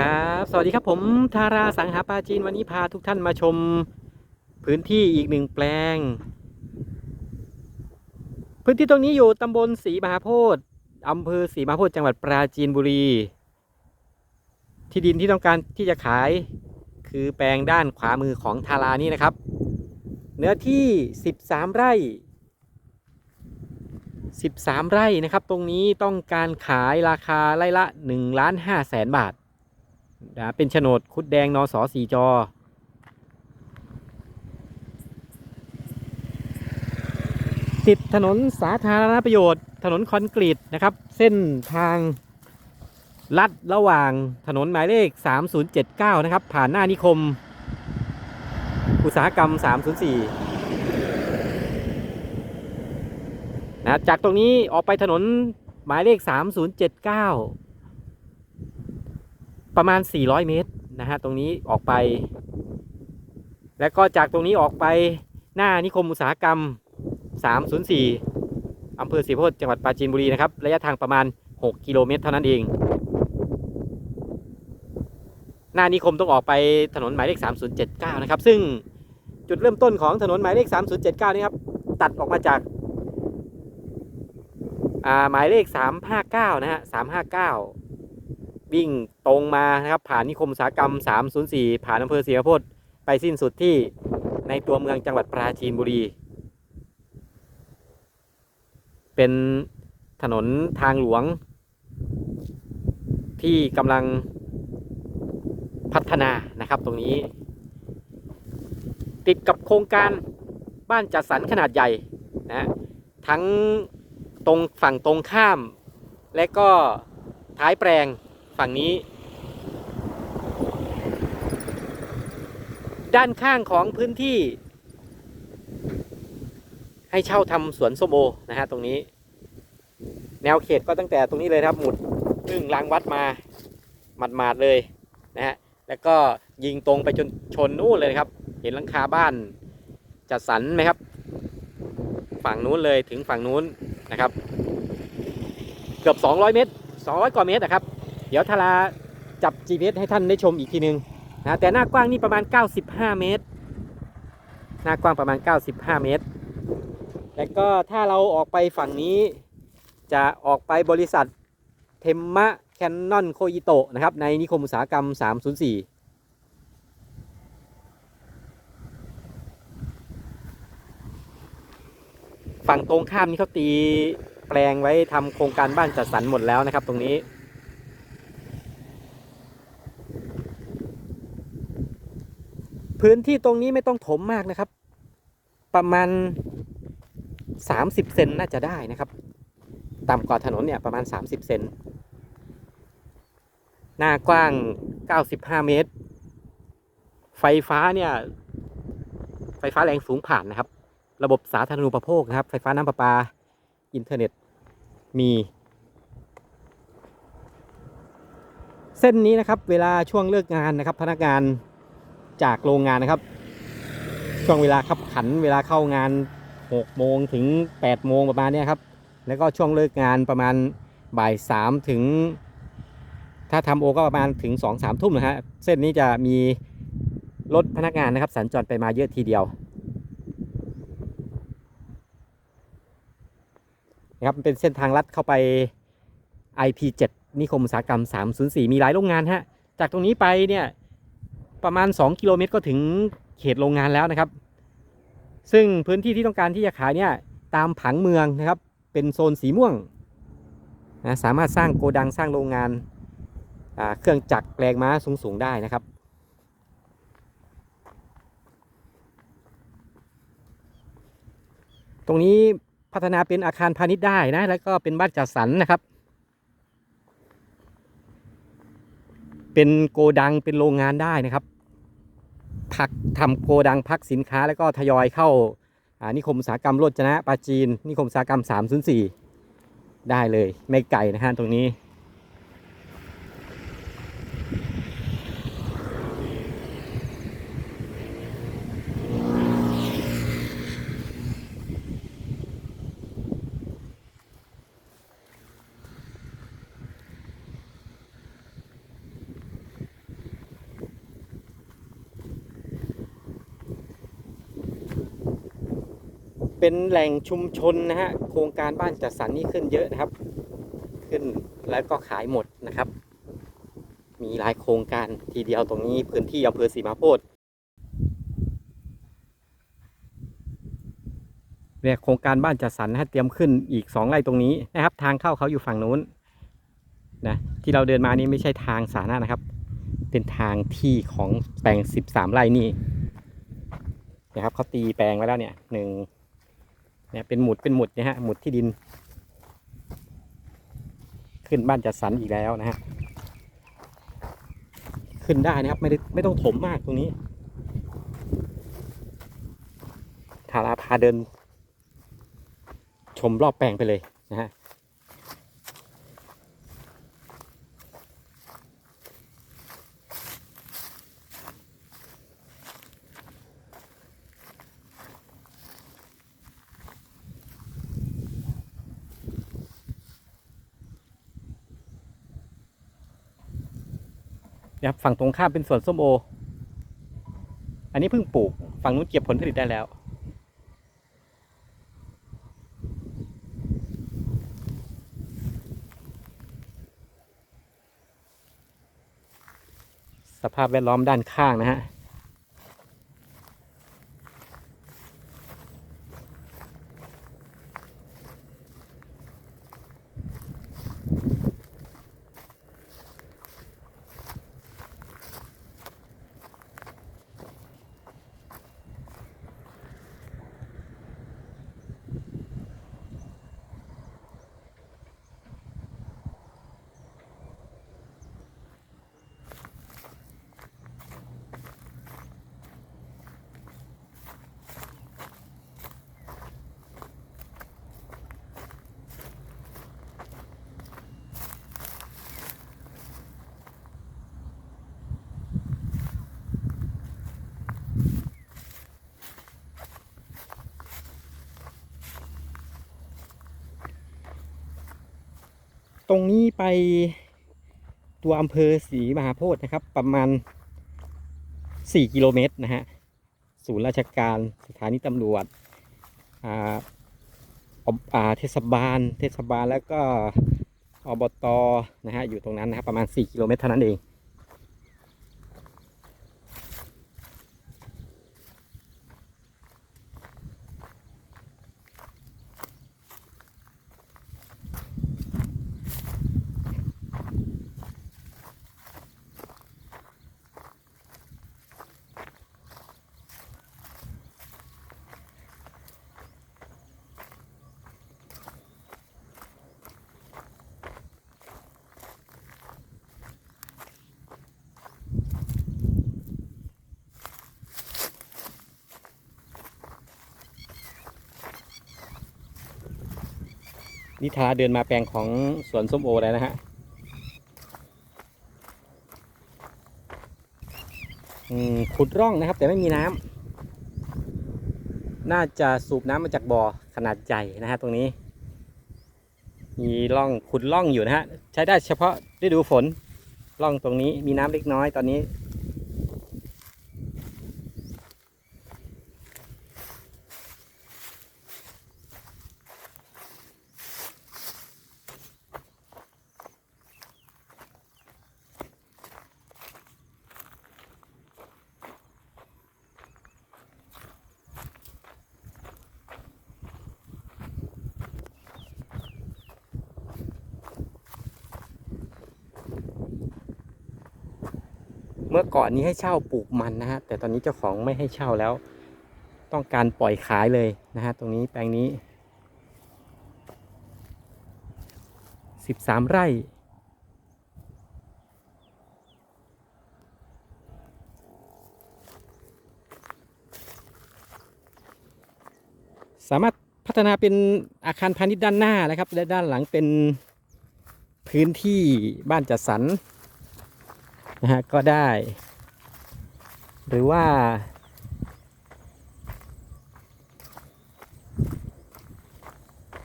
ครับสวัสดีครับผมทาราสังหาปาจีนวันนี้พาทุกท่านมาชมพื้นที่อีกหนึ่งแปลง พื้นที่ตรงนี้อยู่ตำบลศรีมหาโพธิ์อำเภอศรีมหาโพธิ์จังหวัดปราจีนบุรี ที่ดินที่ต้องการที่จะขายคือแปลงด้านขวามือของทารานี่นะครับ เนื้อที่ 13 ไร่ 13 ไร่นะครับ ตรงนี้ต้องการขายราคาไร่ละ1ล้าน5แสนบาท นะเป็นโฉนดคุดแดงนอสอสีจอ ติดถนนสาธารณประโยชน์ ถนนคอนกรีตนะครับ เส้นทางลัดระหว่างถนนหมายเลข 3079 นะครับ ผ่านหน้านิคม อุตสาหกรรม 304นะจากตรงนี้ออกไปถนนหมายเลข 3079 ประมาณ 400 เมตรนะฮะตรงนี้ออกไป แล้วก็จากตรงนี้ออกไปหน้านิคมอุตสาหกรรม 304อำเภอศรีโพธิ์จังหวัดปราจีนบุรีนะครับ ระยะทางประมาณ 6 กิโลเมตร เท่านั้นเอง หน้านิคมต้องออกไปถนนหมายเลข 3079 นะครับ ซึ่งจุดเริ่มต้นของถนนหมายเลข 3079 นี่ครับ ตัดออกมาจากหมายเลข 359 นะฮะ 359 วิ่งตรงมานะครับ ผ่านนิคมอุตสาหกรรม 304 ผ่านอำเภอศรีมหาโพธิไปสิ้นสุดที่ในตัวเมืองจังหวัดปราจีนบุรี เป็นถนนทางหลวง ที่กำลังพัฒนานะครับตรงนี้ ติดกับโครงการบ้านจัดสรรขนาดใหญ่นะทั้งตรงฝั่งตรงข้าม และก็ท้ายแปลง ฝั่งนี้ ด้านข้างของพื้นที่ ให้เช่าทำสวนส้มโอนะฮะตรงนี้ แนวเขตก็ตั้งแต่ตรงนี้เลยครับหมุดพึ่งรางวัดมาหมาดๆเลยนะฮะแล้วก็ยิงตรงไปจนชนนู่นเลยครับ เห็นหลังคาบ้านจัดสรรไหมครับ ฝั่งนู้นเลยถึงฝั่งนู้นนะครับ เกือบ 200 เมตร 200 กว่าเมตรนะครับ ดี๋ยวทาราจับ GPS ให้ท่านได้ชมอีกทีนึงนะแต่หน้ากว้างนี่ประมาณ 95 เมตร หน้ากว้างประมาณ 95 เมตร แล้วก็ถ้าเราออกไปฝั่งนี้จะออกไปบริษัทเทมมะแคนนอนโคอิโตะนะครับ ในนิคมอุตสาหกรรม 304ฝั่งตรงข้ามนี่เขาตีแปลงไว้ทำโครงการบ้านจัดสรรหมดแล้วนะครับ ตรงนี้ พื้นที่ตรงนี้ไม่ต้องถมมากนะครับ ประมาณ 30 เซนน่าจะได้นะครับ ต่ำกว่าถนนเนี่ยประมาณ 30 เซน หน้ากว้าง 95 เมตร ไฟฟ้าเนี่ย ไฟฟ้าแรงสูงผ่านนะครับ ระบบสาธารณูปโภคนะครับ ไฟฟ้าน้ำประปา อินเทอร์เน็ต มี เส้นนี้นะครับ เวลาช่วงเลิกงานนะครับ พนักงาน จากโรงงานนะครับ ช่วงเวลาขับขันเวลาเข้างาน6โมงถึง8โมงประมาณนี้ครับ แล้วก็ช่วงเลิกงานประมาณบ่าย3ถึง ถ้าทำโอก็ประมาณถึง 2-3 ทุ่มนะฮะ เส้นนี้จะมีรถพนักงานนะครับ สัญจรไปมาเยอะทีเดียวนะครับเป็นเส้นทางลัดเข้าไป IP7 นิคมอุตสาหกรรม 304 มีหลายโรงงานฮะ จากตรงนี้ไปเนี่ย ประมาณ 2 กิโลเมตรก็ถึงเขตโรงงานแล้วนะครับ ซึ่งพื้นที่ที่ต้องการที่จะขายเนี่ยตามผังเมืองนะครับ เป็นโซนสีม่วงนะสามารถสร้างโกดังสร้างโรงงานาเครื่องจักรแปลงม้าสูง ๆ ได้นะครับ ตรงนี้พัฒนาเป็นอาคารพาณิชย์ได้นะ แล้วก็เป็นบ้านจัดสรรนะครับ เป็นโกดังเป็นโรงงานได้นะครับ พักทำโกดังพักสินค้า แล้วก็ทยอยเข้าอ่านิคมอุตสาหกรรมโรจนะปาจีน นิคมอุตสาหกรรม 304 ได้เลยไม่ไกลนะฮะตรงนี้ เป็นแหล่งชุมชนนะฮะโครงการบ้านจัดสรรนี่ขึ้นเยอะนะครับ ขึ้นแล้วก็ขายหมดนะครับ มีหลายโครงการทีเดียวตรงนี้พื้นที่อำเภอสีมาโพธิ์เนี่ยโครงการบ้านจัดสรรนะฮะเตรียมขึ้นอีกสองไร่ตรงนี้นะครับ ทางเข้าเขาอยู่ฝั่งนู้นนะที่เราเดินมานี่ไม่ใช่ทางสาธารณะนะครับ เป็นทางที่ของแปลงสิบสามไร่นี่นะครับเขาตีแปลงไว้แล้วเนี่ยหนึ่ง เนี่ยเป็นหมุดเป็นหมุดนะฮะหมุดที่ดิน ขึ้นบ้านจัดสรรอีกแล้วนะฮะขึ้นได้นะครับไม่ได้ไม่ต้องถมมากตรงนี้ทาราพาเดิน ชมรอบแปลงไปเลยนะฮะ ฝั่งตรงข้ามเป็นสวนส้มโอ อันนี้เพิ่งปลูก ฝั่งนู้นเก็บผลผลิตได้แล้ว สภาพแวดล้อมด้านข้างนะฮะ ตรงนี้ไปตัวอำเภอศรีมหาโพธิ์นะครับ ประมาณ 4 กิโลเมตรนะฮะศูนย์ราชการสถานีตำรวจอ่าเทศบาล เทศบาลแล้วก็อบตนะฮะอยู่ตรงนั้นนะครับประมาณ 4 กิโลเมตรเท่านั้นเอง นิทาเดินมาแปลงของสวนส้มโอแล้วนะฮะขุดร่องนะครับ แต่ไม่มีน้ำน่าจะสูบน้ำมาจากบ่อขนาดใหญ่นะฮะตรงนี้ มีร่องขุดร่องอยู่นะฮะใช้ได้เฉพาะฤดูฝนร่องตรงนี้มีน้ำเล็กน้อยตอนนี้ มื่อก่อนนี้ให้เช่าปลูกมันนะฮะแต่ตอนนี้เจ้าของไม่ให้เช่าแล้ว ต้องการปล่อยขายเลยนะฮะตรงนี้แปลงนี้ 13 ไร่สามารถพัฒนาเป็นอาคารพาณิชย์ด้านหน้านะครับ และด้านหลังเป็นพื้นที่บ้านจัดสรร นะฮะก็ได้ หรือว่า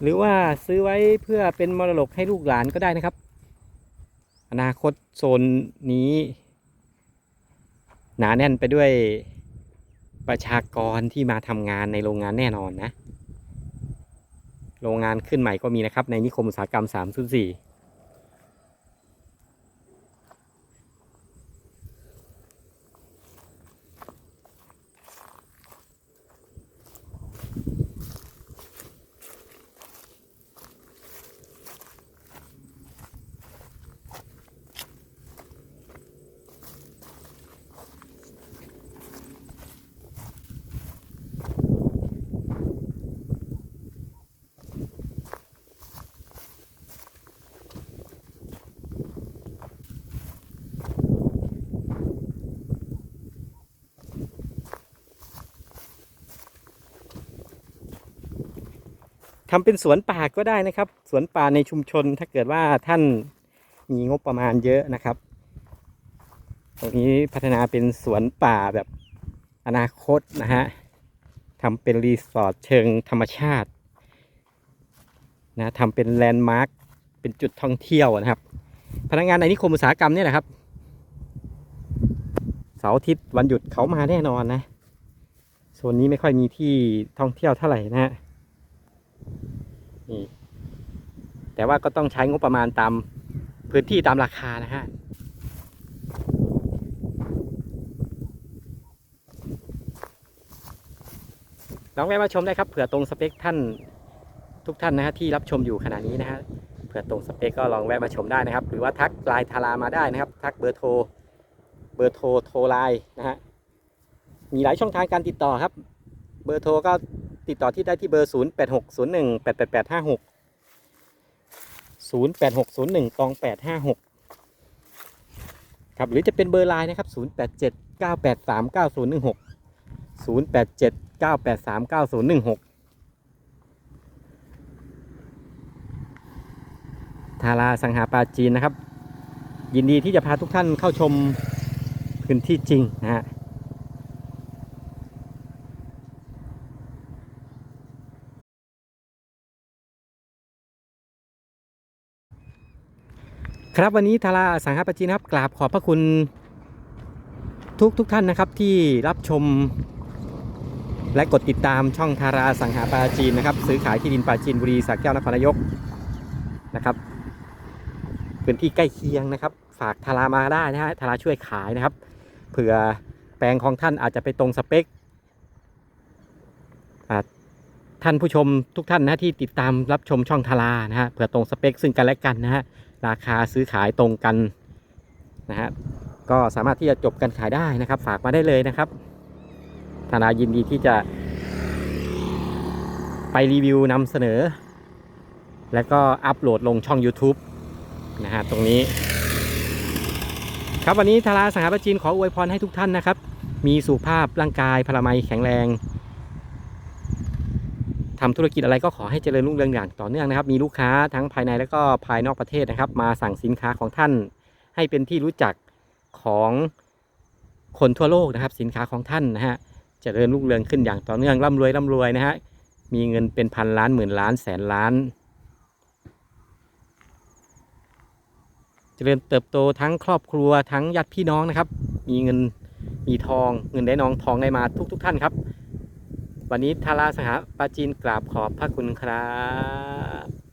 หรือว่าซื้อไว้เพื่อเป็นมรดกให้ลูกหลานก็ได้นะครับ อนาคตโซนนี้ หนาแน่นไปด้วยประชากรที่มาทำงานในโรงงานแน่นอนนะ โรงงานขึ้นใหม่ก็มีนะครับ ในนิคมอุตสาหกรรม304 ทำเป็นสวนป่าก็ได้นะครับ สวนป่าในชุมชนถ้าเกิดว่าท่านมีงบประมาณเยอะนะครับ ตรงนี้พัฒนาเป็นสวนป่าแบบอนาคตนะฮะทำเป็นรีสอร์ทเชิงธรรมชาตินะทำเป็นแลนด์มาร์คเป็นจุดท่องเที่ยวนะครับ พนักงานในนิคมอุตสาหกรรมเนี่ยแหละครับเสาร์อาทิตย์วันหยุดเขามาแน่นอนนะโซนนี้ไม่ค่อยมีที่ท่องเที่ยวเท่าไหร่นะฮะ นี่แต่ว่าก็ต้องใช้งบประมาณตามพื้นที่ตามราคานะฮะลองแวะมาชมได้ครับเผื่อตรงสเปคท่านทุกท่านนะฮะที่รับชมอยู่ขณะนี้นะฮะเผื่อตรงสเปคก็ลองแวะมาชมได้นะครับ หรือว่าทักไลน์ทารามาได้นะครับ ทักเบอร์โทรเบอร์โทรโทรไลน์นะฮะมีหลายช่องทางการติดต่อครับ เบอร์โทรก็ ติดต่อที่ได้ที่เบอร์ 0 8 6 0 1 8 8 8 5 6 0 8 6 0 1ตอง8 5 6 ครับ หรือจะเป็นเบอร์ไลน์นะครับ 0 8 7 9 8 3 9 0 1 6 0 8 7 9 8 3 9 0 1 6 ทาราสังหาปาจีนนะครับ ยินดีที่จะพาทุกท่านเข้าชมพื้นที่จริงนะฮะ ครับวันนี้ทาราสังหาปาจีนะครับกราบขอบพระคุณทุกทุกท่านนะครับที่รับชม และกดติดตามช่องทาราสังหาปาจีนนะครับ ซื้อขายที่ดินปาจีนบุรีสักแก้วนครนายกนะครับพื้นที่ใกล้เคียงนะครับ ฝากทารามาได้นะฮะทาราช่วยขายนะครับ เผื่อแปลงของท่านอาจจะไปตรงสเปคท่านผู้ชมทุกท่านนะที่ติดตามรับชมช่องทารานะฮะเผื่อตรงสเปคซึ่งกันและกันนะฮะ ราคาซื้อขายตรงกันนะฮะก็สามารถที่จะจบกันขายได้นะครับ ฝากมาได้เลยนะครับธนายินดีที่จะ ไปรีวิวนำเสนอ แล้วก็อัปโหลดลงช่อง YouTube นะฮะตรงนี้ ครับวันนี้ทาราสังหาปจีนขออวยพรให้ทุกท่านนะครับ มีสุขภาพร่างกายพลามัยแข็งแรง ทำธุรกิจอะไรก็ขอให้เจริญรุ่งเรืองอย่างต่อเนื่องนะครับ มีลูกค้าทั้งภายในและก็ภายนอกประเทศนะครับ มาสั่งสินค้าของท่าน ให้เป็นที่รู้จักของคนทั่วโลกนะครับ สินค้าของท่านนะฮะเจริญรุ่งเรืองขึ้นอย่างต่อเนื่องร่ำรวยร่ำรวยนะฮะมีเงินเป็นพันล้านหมื่นล้านแสนล้าน เจริญเติบโตทั้งครอบครัวทั้งญาติพี่น้องนะครับ มีเงินมีทองเงินได้น้องทองได้มาทุกทุกๆท่านครับ วันนี้ทาราสหปาจีนกราบขอบพระคุณครับ